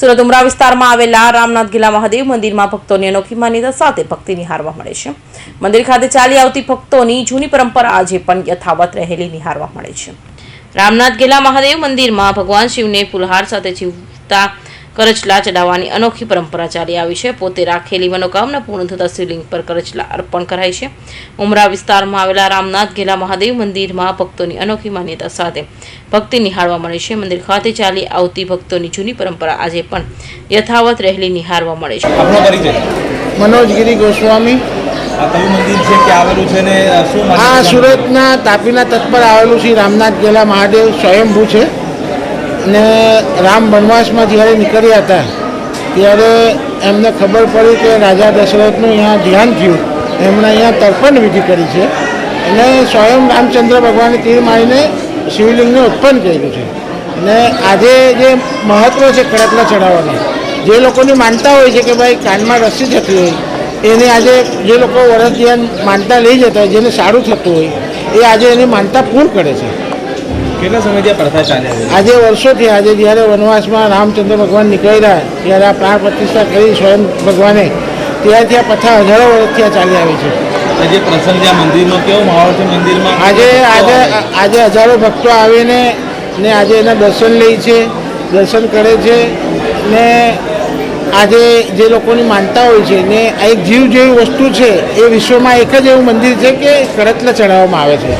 સુરત ઉમરા વિસ્તારમાં આવેલા રામનાથ ગીલા મહાદેવ મંદિરમાં ભક્તોની અનોખી માન્યતા સાથે ભક્તિ નિહારવા મળે છે. મંદિર ખાતે ચાલી આવતી ભક્તોની જૂની પરંપરા આજે પણ યથાવત રહેલી નિહારવા મળે છે. રામનાથ ગેલા મહાદેવ મંદિરમાં ભગવાન શિવને ફુલહાર સાથે જીવતા કરચલા ચડાવવાની અનોખી પરંપરા ચાલી આવી છે. પોતે રાખેલી મનોકામના પૂર્ણ થતા શિવલિંગ પર કરચલા અર્પણ કરાય છે. ઉમરા વિસ્તારમાં આવેલા રામનાથ ગેલા મહાદેવ મંદિરમાં ભક્તોની અનોખી માન્યતા સાથે ભક્તિ નિહાળવા મળે છે. મંદિર ખાતે ચાલી આવતી ભક્તોની જૂની પરંપરા આજે પણ યથાવત રહેલી નિહાળવા મળે છે. મનોજગીરી ગોસ્વામી. આ છે છે છે? સુરતના તાપીના તત્પર આવેલું શ્રી રામનાથ ગેલા મહાદેવ સ્વયંભૂ છે. અને રામ વનવાસમાં જ્યારે નીકળ્યા હતા, ત્યારે એમને ખબર પડી કે રાજા દશરથનું અહીંયા ધ્યાન થયું. એમણે અહીંયા તર્પણ વિધિ કરી છે. અને સ્વયં રામચંદ્ર ભગવાને તીર મારીને શિવલિંગને ઉત્પન્ન કર્યું છે. અને આજે જે મહત્ત્વ છે કડકલા ચડાવવાનું જે લોકોની માનતા હોય છે કે ભાઈ કાનમાં રસી જતી હોય, એને આજે જે લોકો વરસ ધ્યાન માનતા લઈ જતા હોય, જેને સારું થતું હોય, એ આજે એની માનતા પૂર્ણ કરે છે. કેટલા સમયથી પ્રથા ચાલે આજે વર્ષોથી આજે જ્યારે વનવાસમાં રામચંદ્ર ભગવાન નીકળ્યા ત્યારે આ પ્રાણ પ્રતિષ્ઠા કરી સ્વયં ભગવાને ત્યારથી આ પ્રથા હજારો વર્ષથી આ ચાલી આવી છે. આજે પ્રસંગ આ મંદિરનો કેવો માહોલ છે મંદિરમાં? આજે આજે આજે હજારો ભક્તો આવીને ને આજે એના દર્શન લે છે દર્શન કરે છે ને આજે જે લોકોની માનતા હોય છે ને આ એક જીવ જેવી વસ્તુ છે એ વિશ્વમાં એક જ એવું મંદિર છે કે કડતલા ચડાવવામાં આવે છે.